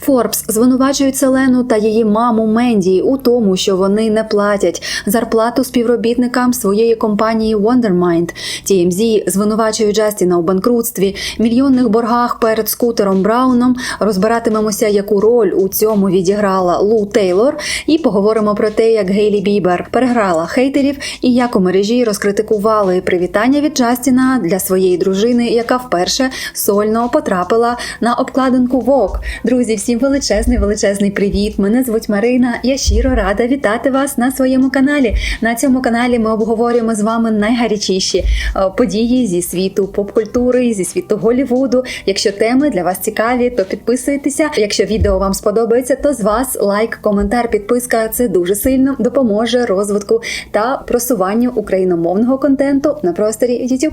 Форбс звинувачують Селену та її маму Менді у тому, що вони не платять зарплату співробітникам своєї компанії Wondermind. TMZ звинувачують Джастіна у банкрутстві, мільйонних боргах перед скутером Брауном. Розбиратимемося, яку роль у цьому відіграла Лу Тейлор, і поговоримо про те, як Гейлі Бібер переграла хейтерів і як у мережі розкритикували привітання від Джастіна для своєї дружини, яка вперше сольно потрапила на обкладинку Vogue. Друзі, всім величезний величезний привіт! Мене звуть Марина. Я щиро рада вітати вас на своєму каналі. На цьому каналі ми обговорюємо з вами найгарячіші е, події зі світу поп-культури, зі світу Голівуду. Якщо теми для вас цікаві, то підписуйтеся. Якщо відео вам сподобається, то з вас лайк, коментар, підписка це дуже сильно допоможе розвитку та просуванню україномовного контенту на просторі YouTube.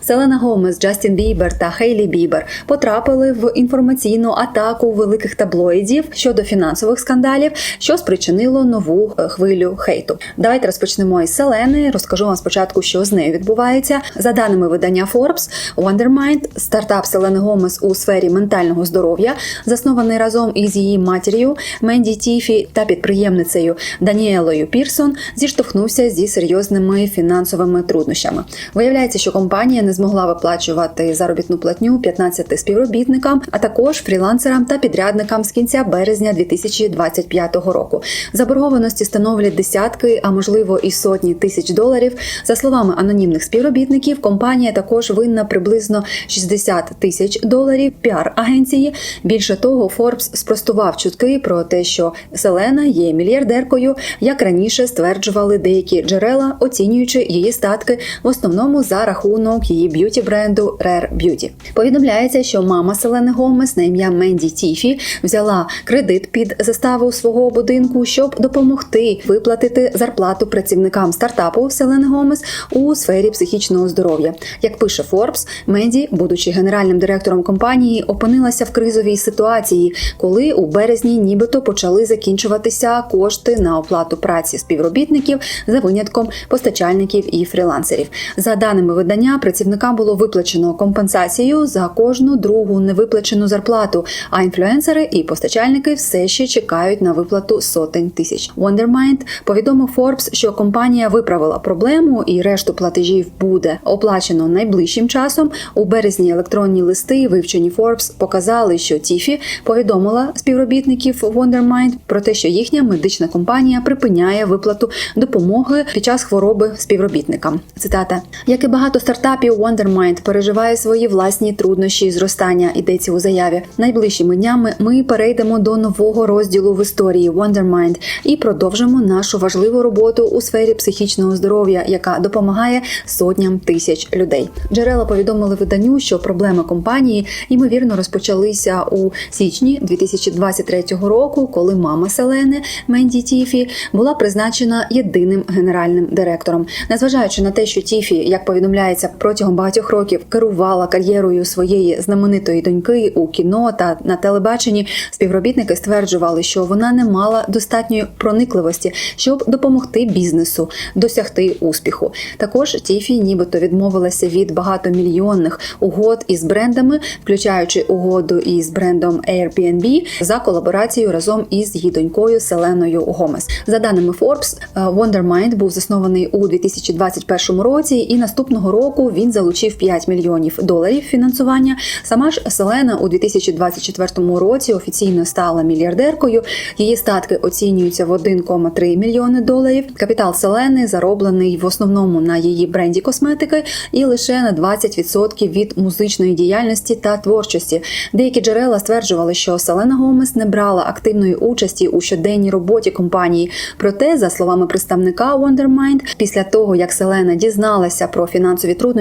Селена Гомес, Джастін Бібер та Хейлі Бібер потрапили в інформаційну атаку великих таблоїдів щодо фінансових скандалів, що спричинило нову е, хвилю хейту. Давайте розпочнемо із Селени. Розкажу вам спочатку, що з нею відбувається. За даними видання Forbes, Wondermind – стартап Селени Гомес у сфері ментального здоров'я, заснований разом із її матір'ю Менді Тіфі та підприємницею Даніелою Пірсон, зіштовхнувся зі серйозними фінансовими труднощами. Виявляється, що компанія не змогла виплачувати заробітну платню 15 співробітникам, а також фрілансерам та підрядникам з кінця березня 2025 року. Заборгованості становлять десятки, а можливо і сотні тисяч доларів. За словами анонімних співробітників, компанія також винна приблизно 60 тисяч доларів піар-агенції. Більше того, Форбс спростував чутки про те, що Селена є мільярдеркою, як раніше стверджували деякі джерела, оцінюючи її статки в основному за рахунок її б'юті бренду Rare Beauty. Повідомляється, що мама Селени Гомес на ім'я Менді Тіфі взяла кредит під заставу свого будинку, щоб допомогти виплатити зарплату працівникам стартапу Селени Гомес у сфері психічного здоров'я. Як пише Forbes, Менді, будучи генеральним директором компанії, опинилася в кризовій ситуації, коли у березні нібито почали закінчуватися кошти на оплату праці співробітників за винятком постачальників і фрілансерів. За даними видання, працівникам було виплачено компенсацію за кожну другу невиплачену зарплату. А інфлюенсери і постачальники все ще чекають на виплату сотень тисяч. Wondermind повідомив Forbes, що компанія виправила проблему і решту платежів буде оплачено найближчим часом. У березні електронні листи, вивчені Forbes, показали, що Тіфі повідомила співробітників Wondermind про те, що їхня медична компанія припиняє виплату допомоги під час хвороби співробітникам. Цитата: як і багато стартапів, Wondermind переживає свої власні труднощі і зростання. Йдеться у заяві. Найближчими днями ми перейдемо до нового розділу в історії Wondermind і продовжимо нашу важливу роботу у сфері психічного здоров'я, яка допомагає сотням тисяч людей. Джерела повідомили виданню, що проблеми компанії ймовірно розпочалися у січні 2023 року, коли мама Селени Менді Тіфі була призначена єдиним генеральним директором. Незважаючи на те, що Тіфі, як повідомляється, протягом багатьох років керувала кар'єрою своєї знаменитої доньки у кіно та на телебаченні, співробітники стверджували, що вона не мала достатньої проникливості, щоб допомогти бізнесу досягти успіху. Також Тіфі, нібито відмовилася від багатомільйонних угод із брендами, включаючи угоду із брендом Airbnb за колаборацію разом із її донькою Селеною Гомес. За даними Forbes, е, Wondermind був заснований у 2021 році, і наступного року він залучив 5 мільйонів доларів фінансування. Сама ж Селена у 2024 році офіційно стала мільярдеркою. Її статки оцінюються в 1,3 мільйони доларів. Капітал Селени зароблений в основному на її бренді косметики і лише на 20% від музичної діяльності та творчості. Деякі джерела стверджували, що Селена Гомес не брала активної участі у щоденній роботі компанії. Проте, за словами представника Wondermind, після того як Селена дізналася про фінансові труднощі,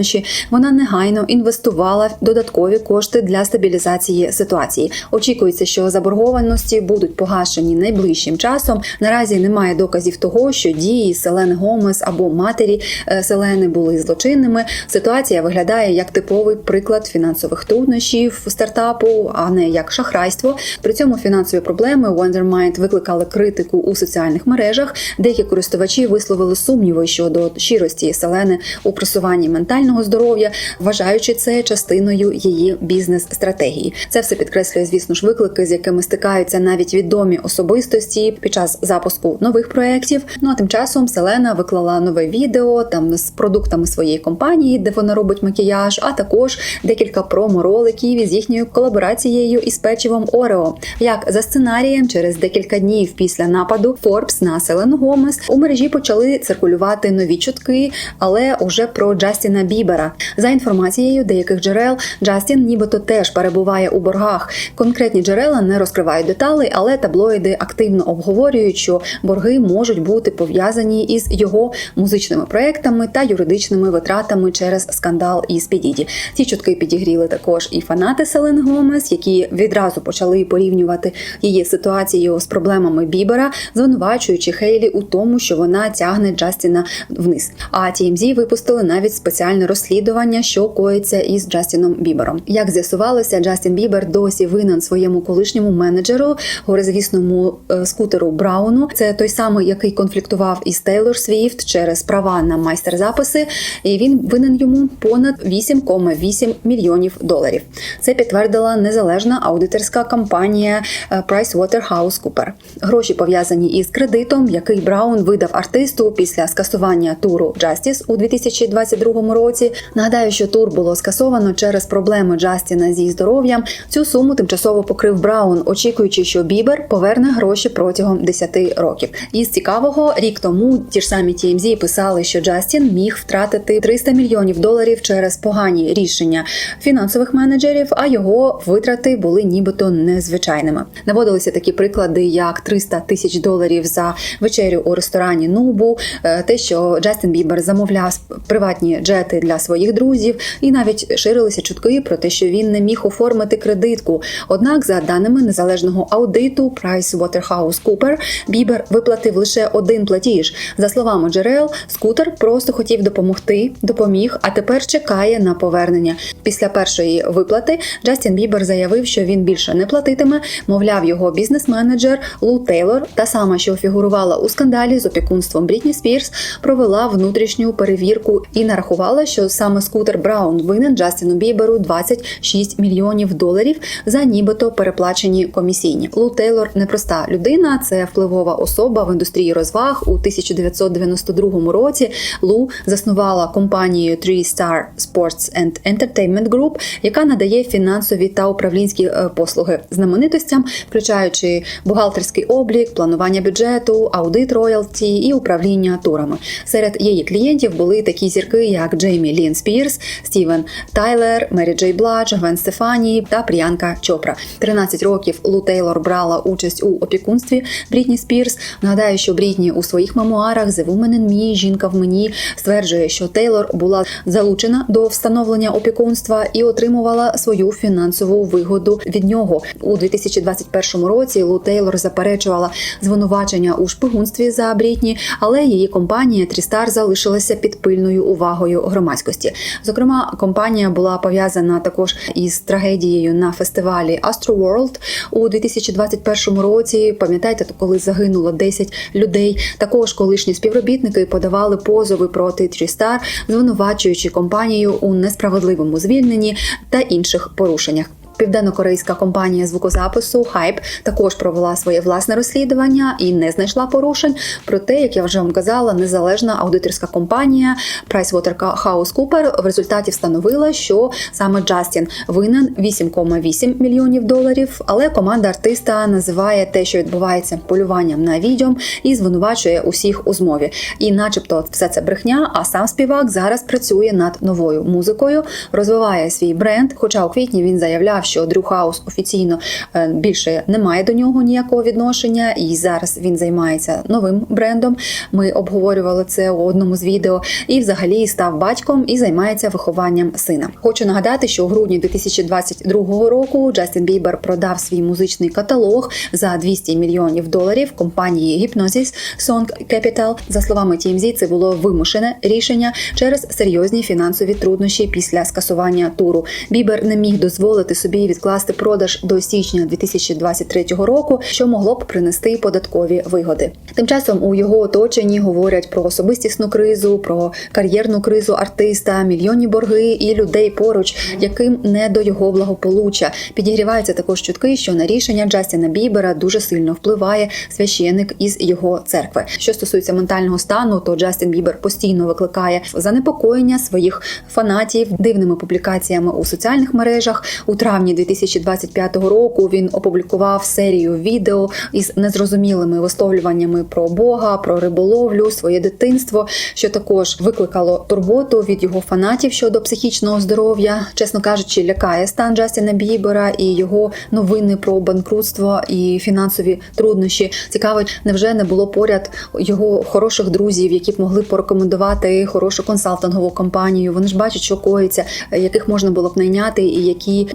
вона негайно інвестувала додаткові кошти для стабілізації ситуації. Очікується, що заборгованості будуть погашені найближчим часом. Наразі немає доказів того, що дії Селени Гомес або матері е, Селени були злочинними. Ситуація виглядає як типовий приклад фінансових труднощів стартапу, а не як шахрайство. При цьому фінансові проблеми Wondermind викликали критику у соціальних мережах. Деякі користувачі висловили сумніви щодо щирості Селени у просуванні ментального ментального здоров'я, вважаючи це частиною її бізнес-стратегії. Це все підкреслює, звісно ж, виклики, з якими стикаються навіть відомі особистості під час запуску нових проєктів. Ну а тим часом Селена виклала нове відео там з продуктами своєї компанії, де вона робить макіяж, а також декілька промо-роликів із їхньою колаборацією із печивом Орео. Як за сценарієм, через декілька днів після нападу Forbes на Селену Гомес у мережі почали циркулювати нові чутки, але уже про Джастіна Бібера. За інформацією деяких джерел, Джастін нібито теж перебуває у боргах. Конкретні джерела не розкривають деталей, але таблоїди активно обговорюють, що борги можуть бути пов'язані із його музичними проектами та юридичними витратами через скандал із Підіді. Ці чутки підігріли також і фанати Селен Гомес, які відразу почали порівнювати її ситуацію з проблемами Бібера, звинувачуючи Хейлі у тому, що вона тягне Джастіна вниз. А TMZ випустили навіть спеціальне розслідування, що коїться із Джастіном Бібером. Як з'ясувалося, Джастін Бібер досі винен своєму колишньому менеджеру, горизвісному е, скутеру Брауну. Це той самий, який конфліктував із Тейлор Свіфт через права на майстер-записи. І він винен йому понад 8,8 мільйонів доларів. Це підтвердила незалежна аудиторська компанія е, PricewaterhouseCoopers. Гроші пов'язані із кредитом, який Браун видав артисту після скасування туру Justice у 2022 році. Нагадаю, що тур було скасовано через проблеми Джастіна зі здоров'ям. Цю суму тимчасово покрив Браун, очікуючи, що Бібер поверне гроші протягом 10 років. Із цікавого рік тому ті ж самі TMZ писали, що Джастін міг втратити 300 мільйонів доларів через погані рішення фінансових менеджерів, а його витрати були нібито незвичайними. Наводилися такі приклади, як 300 тисяч доларів за вечерю у ресторані Нубу, е, те, що Джастін Бібер замовляв приватні джети для своїх друзів, і навіть ширилися чутки про те, що він не міг оформити кредитку. Однак, за даними незалежного аудиту PricewaterhouseCoopers, Бібер виплатив лише один платіж. За словами джерел, скутер просто хотів допомогти, допоміг, а тепер чекає на повернення. Після першої виплати Джастін Бібер заявив, що він більше не платитиме. Мовляв, його бізнес-менеджер Лу Тейлор, та сама, що фігурувала у скандалі з опікунством Брітні Спірс, провела внутрішню перевірку і нарахувала, що саме скутер Браун винен Джастіну Біберу 26 мільйонів доларів за нібито переплачені комісійні. Лу Тейлор непроста людина, це впливова особа в індустрії розваг у 1992 році. Лу заснувала компанію Three Star Sports and Entertainment Group, яка надає фінансові та управлінські е, послуги знаменитостям, включаючи бухгалтерський облік, планування бюджету, аудит роялті і управління турами. Серед її клієнтів були такі зірки, як Джеймі Лін Спірс, Стівен Тайлер, Мері Джей Бладж, Гвен Стефані та Пріянка Чопра. 13 років Лу Тейлор брала участь у опікунстві Брітні Спірс. Нагадаю, що Брітні у своїх мемуарах «The Woman in Me», жінка в мені стверджує, що Тейлор була залучена до встановлення опікунства і отримувала свою фінансову вигоду від нього у 2021 році. Лу Тейлор заперечувала звинувачення у шпигунстві за Брітні, але її компанія Трістар залишилася під пильною увагою громадськості. Зокрема, компанія була пов'язана також із трагедією на фестивалі Astroworld у 2021 році. Пам'ятаєте, коли загинуло 10 людей. Також колишні співробітники подавали позови проти Трістар, звинувачуючи компанію у несправедливому звільненні та інших порушеннях. Південно-корейська компанія звукозапису Hype також провела своє власне розслідування і не знайшла порушень. Проте, як я вже вам казала, незалежна аудиторська компанія PricewaterhouseCoopers в результаті встановила, що саме Джастін винен 8,8 мільйонів доларів. Але команда артиста називає те, що відбувається полюванням на відьом, і звинувачує усіх у змові. І, начебто, все це брехня. А сам співак зараз працює над новою музикою, розвиває свій бренд. Хоча у квітні він заявляв що Дрю Хаус офіційно е, більше не має до нього ніякого відношення, і зараз він займається новим брендом. Ми обговорювали це у одному з відео, і взагалі став батьком і займається вихованням сина. Хочу нагадати, що у грудні 2022 року Джастін Бібер продав свій музичний каталог за 200 мільйонів доларів компанії Hypnosis Song Capital. За словами TMZ, це було вимушене рішення через серйозні фінансові труднощі після скасування туру. Бібер не міг дозволити собі собі відкласти продаж до січня 2023 року, що могло б принести податкові вигоди. Тим часом у його оточенні говорять про особистісну кризу, про кар'єрну кризу артиста, мільйонні борги і людей поруч, яким не до його благополуччя. Підігріваються також чутки, що на рішення Джастіна Бібера дуже сильно впливає священик із його церкви. Що стосується ментального стану, то Джастін Бібер постійно викликає занепокоєння своїх фанатів дивними публікаціями у соціальних мережах. У травні 2025 року він опублікував серію відео із незрозумілими висловлюваннями про Бога, про риболовлю, своє дитинство, що також викликало турботу від його фанатів щодо психічного здоров'я. Чесно кажучи, лякає стан Джастіна Бібера і його новини про банкрутство і фінансові труднощі. Цікаво, невже не було поряд його хороших друзів, які б могли порекомендувати хорошу консалтингову компанію. Вони ж бачать, що коїться, яких можна було б найняти, і які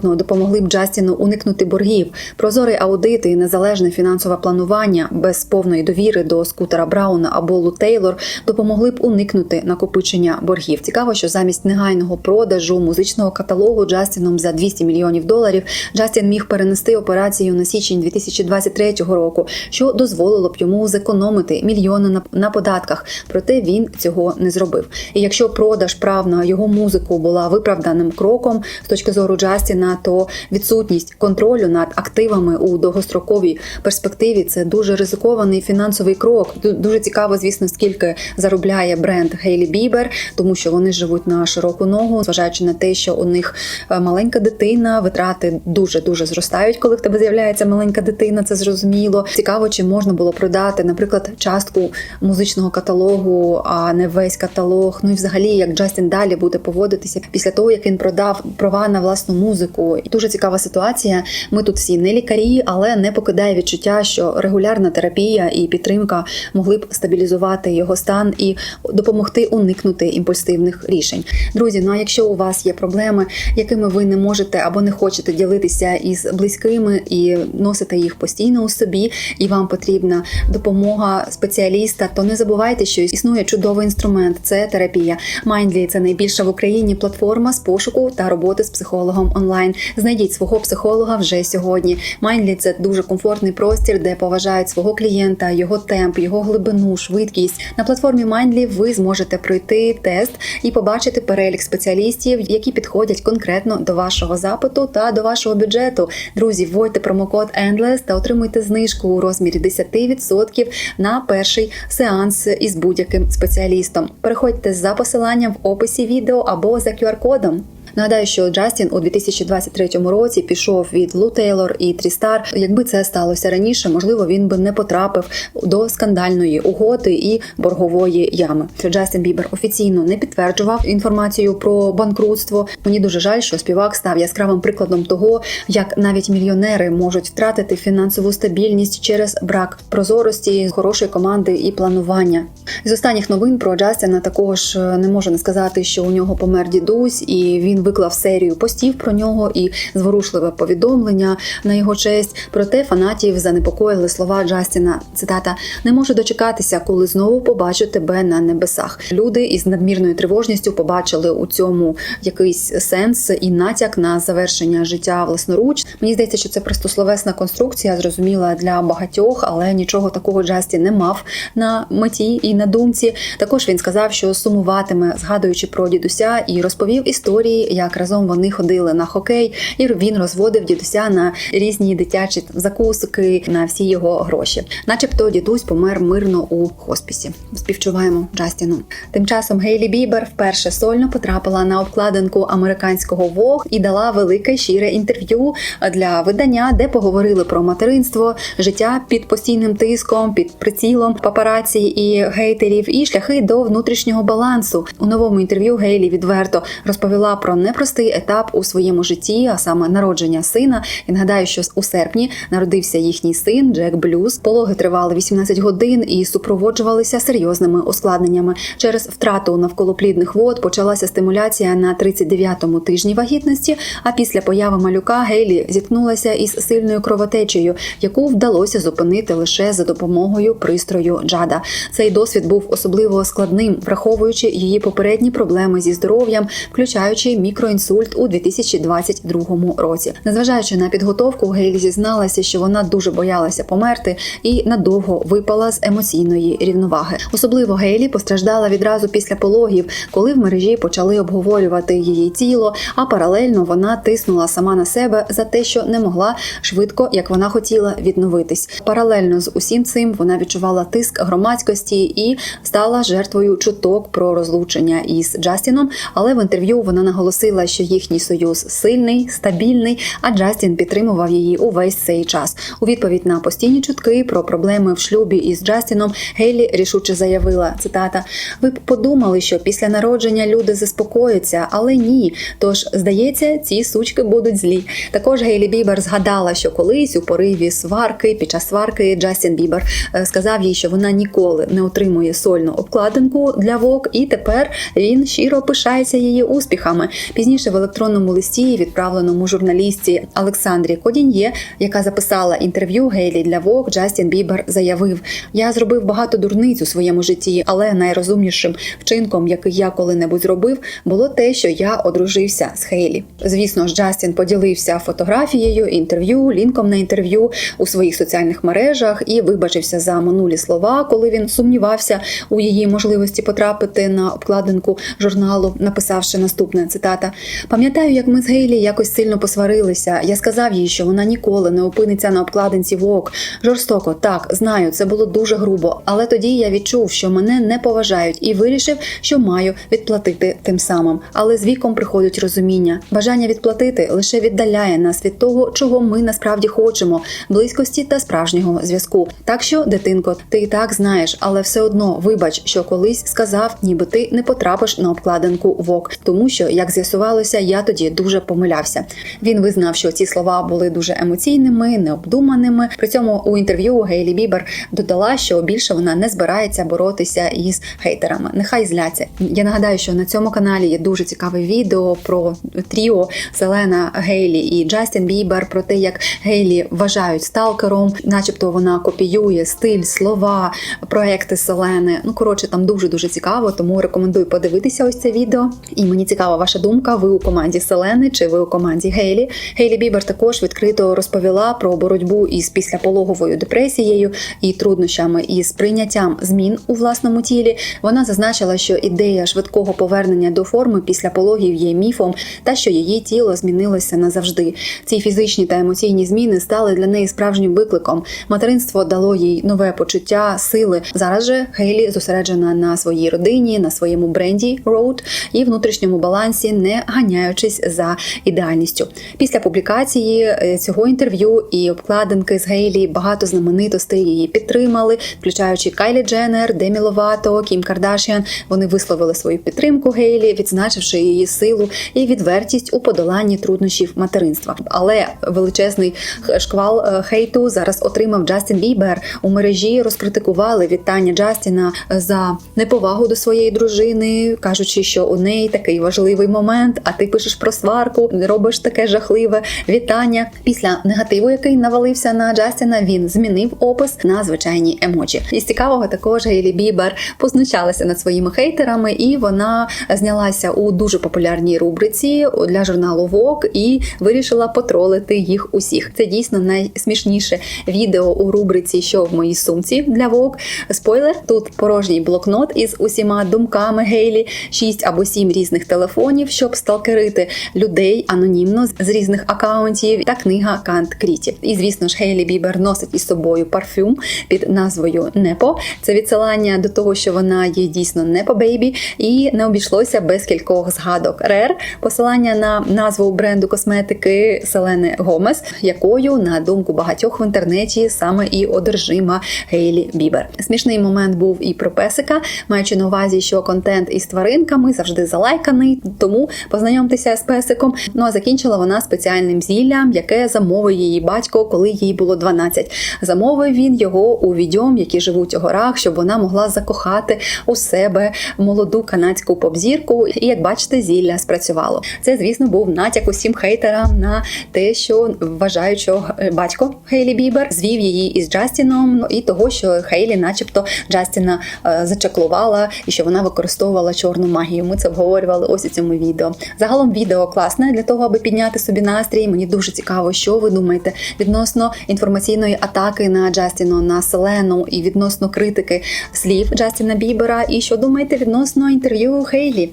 грамотно допомогли б Джастіну уникнути боргів. Прозорий аудит і незалежне фінансове планування без повної довіри до скутера Брауна або Лу Тейлор допомогли б уникнути накопичення боргів. Цікаво, що замість негайного продажу музичного каталогу Джастіном за 200 мільйонів доларів Джастін міг перенести операцію на січень 2023 року, що дозволило б йому зекономити мільйони на, податках. Проте він цього не зробив. І якщо продаж прав на його музику була виправданим кроком з точки зору Джастіна, то відсутність контролю над активами у довгостроковій перспективі це дуже ризикований фінансовий крок. Дуже цікаво, звісно, скільки заробляє бренд Гейлі Бібер, тому що вони живуть на широку ногу, зважаючи на те, що у них е, маленька дитина, витрати дуже дуже зростають, коли в тебе з'являється маленька дитина. Це зрозуміло. Цікаво, чи можна було продати, наприклад, частку музичного каталогу, а не весь каталог. Ну і взагалі, як Джастін далі буде поводитися після того, як він продав права на власну музику. І дуже цікава ситуація. Ми тут всі не лікарі, але не покидає відчуття, що регулярна терапія і підтримка могли б стабілізувати його стан і допомогти уникнути імпульсивних рішень. Друзі, ну а якщо у вас є проблеми, якими ви не можете або не хочете ділитися із близькими і носите їх постійно у собі, і вам потрібна допомога спеціаліста, то не забувайте, що існує чудовий інструмент це терапія. Mindly – це найбільша в Україні платформа з пошуку та роботи з психологом онлайн. Знайдіть свого психолога вже сьогодні. Mindly – це дуже комфортний простір, де поважають свого клієнта, його темп, його глибину, швидкість. На платформі Mindly ви зможете пройти тест і побачити перелік спеціалістів, які підходять конкретно до вашого запиту та до вашого бюджету. Друзі, вводьте промокод ENDLESS та отримуйте знижку у розмірі 10% на перший сеанс із будь-яким спеціалістом. Переходьте за посиланням в описі відео або за QR-кодом. Нагадаю, що Джастін у 2023 році пішов від Лу Тейлор і Трістар. Якби це сталося раніше, можливо, він би не потрапив до скандальної угоди і боргової ями. Джастін Бібер офіційно не підтверджував інформацію про банкрутство. Мені дуже жаль, що співак став яскравим прикладом того, як навіть мільйонери можуть втратити фінансову стабільність через брак прозорості, хорошої команди і планування. З останніх новин про Джастіна також е, не можу не сказати, що у нього помер дідусь, і він виклав серію постів про нього і зворушливе повідомлення на його честь. Проте фанатів занепокоїли слова Джастіна. Цитата: не можу дочекатися, коли знову побачу тебе на небесах. Люди із надмірною тривожністю побачили у цьому якийсь сенс і натяк на завершення життя власноруч. Мені здається, що це просто словесна конструкція, зрозуміла для багатьох, але нічого такого Джастін не мав на меті і на думці. Також він сказав, що сумуватиме, згадуючи про дідуся, і розповів історії, як разом вони ходили на хокей, і він розводив дідуся на різні дитячі закуски на всі його гроші. Начебто дідусь помер мирно у хоспісі. Співчуваємо Джастіну. Тим часом Гейлі Бібер вперше сольно потрапила на обкладинку американського Vogue і дала велике щире інтерв'ю для видання, де поговорили про материнство, життя під постійним тиском, під прицілом папараці і гейтерів, і шляхи до внутрішнього балансу. У новому інтерв'ю Гейлі відверто розповіла про непростий етап у своєму житті, а саме народження сина. І нагадаю, що у серпні народився їхній син Джек Блюз. Пологи тривали 18 годин і супроводжувалися серйозними ускладненнями. Через втрату навколоплідних вод почалася стимуляція на 39-му тижні вагітності. А після появи малюка Гейлі зіткнулася із сильною кровотечею, яку вдалося зупинити лише за допомогою пристрою Джада. Цей досвід був особливо складним, враховуючи її попередні проблеми зі здоров'ям, включаючи мікроінсульт у 2022 році. Незважаючи на підготовку, Гейлі зізналася, що вона дуже боялася померти і надовго випала з емоційної рівноваги. Особливо Гейлі постраждала відразу після пологів, коли в мережі почали обговорювати її тіло, а паралельно вона тиснула сама на себе за те, що не могла швидко, як вона хотіла, відновитись. Паралельно з усім цим вона відчувала тиск громадськості і стала жертвою чуток про розлучення із Джастіном. Але в інтерв'ю вона наголосила, що їхній союз сильний, стабільний, а Джастін підтримував її увесь цей час. У відповідь на постійні чутки про проблеми в шлюбі із Джастіном Гейлі рішуче заявила цитата: Ви б подумали, що після народження люди заспокояться, але ні. Тож здається, ці сучки будуть злі. Також Гейлі Бібер згадала, що колись у пориві сварки під час сварки Джастін Бібер е, сказав їй, що вона ніколи не отримує сольну обкладинку для Vogue, і тепер він щиро пишається її успіхами. Пізніше в електронному листі, відправленому журналістці Олександрі Кодін'є, яка записала інтерв'ю Гейлі для Vogue, Джастін Бібер заявив: Я зробив багато дурниць у своєму житті, але найрозумнішим вчинком, який я коли-небудь зробив, було те, що я одружився з Хейлі. Звісно ж, Джастін поділився фотографією, інтерв'ю, лінком на інтерв'ю у своїх соціальних мережах і вибачився за минулі слова, коли він сумнівався у її можливості потрапити на обкладинку журналу, написавши наступне цитата: Пам'ятаю, як ми з Гейлі якось сильно посварилися. Я сказав їй, що вона ніколи не опиниться на обкладинці Vogue. Жорстоко, так знаю, це було дуже грубо. Але тоді я відчув, що мене не поважають, і вирішив, що маю відплатити тим самим. Але з віком приходить розуміння. Бажання відплатити лише віддаляє нас від того, чого ми насправді хочемо близькості та справжнього зв'язку. Так що, дитинко, ти і так знаєш, але все одно вибач, що колись сказав, ніби ти не потрапиш на обкладинку ВОК, тому що, як з'ясувалося, я тоді дуже помилявся. Він визнав, що ці слова були дуже емоційними, необдуманими. При цьому у інтерв'ю Гейлі Бібер додала, що більше вона не збирається боротися із хейтерами. Нехай зляться. Я нагадаю, що на цьому каналі є дуже цікаве відео про тріо Селена Гейлі і Джастін Бібер, про те, як Гейлі вважають сталкером, начебто вона копіює стиль, слова, проекти Селени. Ну коротше, там дуже дуже цікаво, тому рекомендую подивитися ось це відео. І мені цікава ваша думка. Ви у команді Селени чи ви у команді Гейлі? Гейлі Бібер також відкрито розповіла про боротьбу із післяпологовою депресією і труднощами із прийняттям змін у власному тілі. Вона зазначила, що ідея швидкого повернення до форми після пологів є міфом, та що її тіло змінилося назавжди. Ці фізичні та емоційні зміни стали для неї справжнім викликом. Материнство дало їй нове почуття, сили. Зараз же Гейлі зосереджена на своїй родині, на своєму бренді Road і внутрішньому балансі, не ганяючись за ідеальністю. Після публікації е, цього інтерв'ю і обкладинки з Гейлі багато знаменитостей її підтримали, включаючи Кайлі Дженнер, Демі Ловато, Кім Кардашіан. Вони висловили свою підтримку Гейлі, відзначивши її силу і відвертість у подоланні труднощів материнства. Але величезний шквал е, хейту зараз отримав Джастін Бібер. У мережі розкритикували вітання Джастіна за неповагу до своєї дружини, кажучи, що у неї такий важливий момент. А ти пишеш про сварку, робиш таке жахливе вітання. Після негативу, який навалився на Джастіна, він змінив опис на звичайні емоджі. Із цікавого також Гейлі Бібер познущалася над своїми хейтерами, і вона знялася у дуже популярній рубриці для журналу Vogue і вирішила потролити їх усіх. Це дійсно найсмішніше відео у рубриці Що в моїй сумці для Vogue. Спойлер, тут порожній блокнот із усіма думками Гейлі, шість або сім різних телефонів, щоб сталкерити людей анонімно з різних акаунтів, та книга Кант Кріті. І звісно ж, Гейлі Бібер носить із собою парфюм під назвою Непо. Це відсилання до того, що вона є дійсно Непо Бейбі, і не обійшлося без кількох згадок. Рер посилання на назву бренду косметики Селени Гомес, якою на думку багатьох в інтернеті саме і одержима Гейлі Бібер. Смішний момент був і про песика, маючи на увазі, що контент із тваринками завжди залайканий, тому познайомтеся з песиком. Ну а закінчила вона спеціальним зіллям, яке замовив її батько, коли їй було 12. Замовив він його у відьом, які живуть у горах, щоб вона могла закохати у себе молоду канадську попзірку. І як бачите, зілля спрацювало. Це, звісно, був натяк усім хейтерам на те, що вважають, що батько Хейлі Бібер звів її із Джастіном, і того, що Хейлі, начебто, Джастіна е, зачаклувала і що вона використовувала чорну магію. Ми це обговорювали ось у цьому відео. Відео. Загалом відео класне для того, аби підняти собі настрій. Мені дуже цікаво, що ви думаєте відносно інформаційної атаки на Джастіно, на Селену і відносно критики слів Джастіна Бібера. І що думаєте відносно інтерв'ю Хейлі?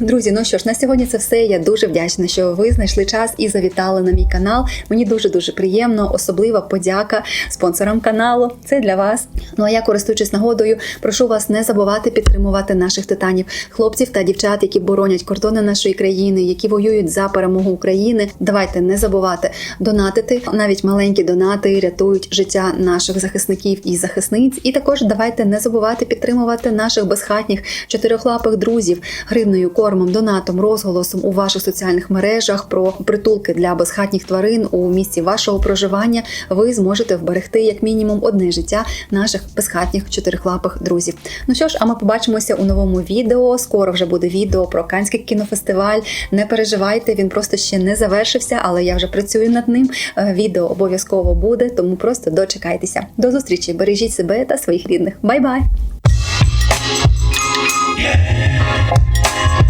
Друзі, ну що ж, на сьогодні це все. Я дуже вдячна, що ви знайшли час і завітали на мій канал. Мені дуже дуже приємно, особлива подяка спонсорам каналу. Це для вас. Ну а я, користуючись нагодою, прошу вас не забувати підтримувати наших титанів, хлопців та дівчат, які боронять кордони нашої країни, які воюють за перемогу України. Давайте не забувати донатити. Навіть маленькі донати рятують життя наших захисників і захисниць. І також давайте не забувати підтримувати наших безхатніх чотирьохлапих друзів гривною кормом, донатом, розголосом у ваших соціальних мережах про притулки для безхатніх тварин у місці вашого проживання. Ви зможете вберегти як мінімум одне життя наших безхатніх чотирихлапих друзів. Ну що ж, а ми побачимося у новому відео. Скоро вже буде відео про Канський кінофестиваль. Не переживайте, він просто ще не завершився, але я вже працюю над ним. Е, Відео обов'язково буде, тому просто дочекайтеся. До зустрічі! Бережіть себе та своїх рідних. Бай-бай! Yeah.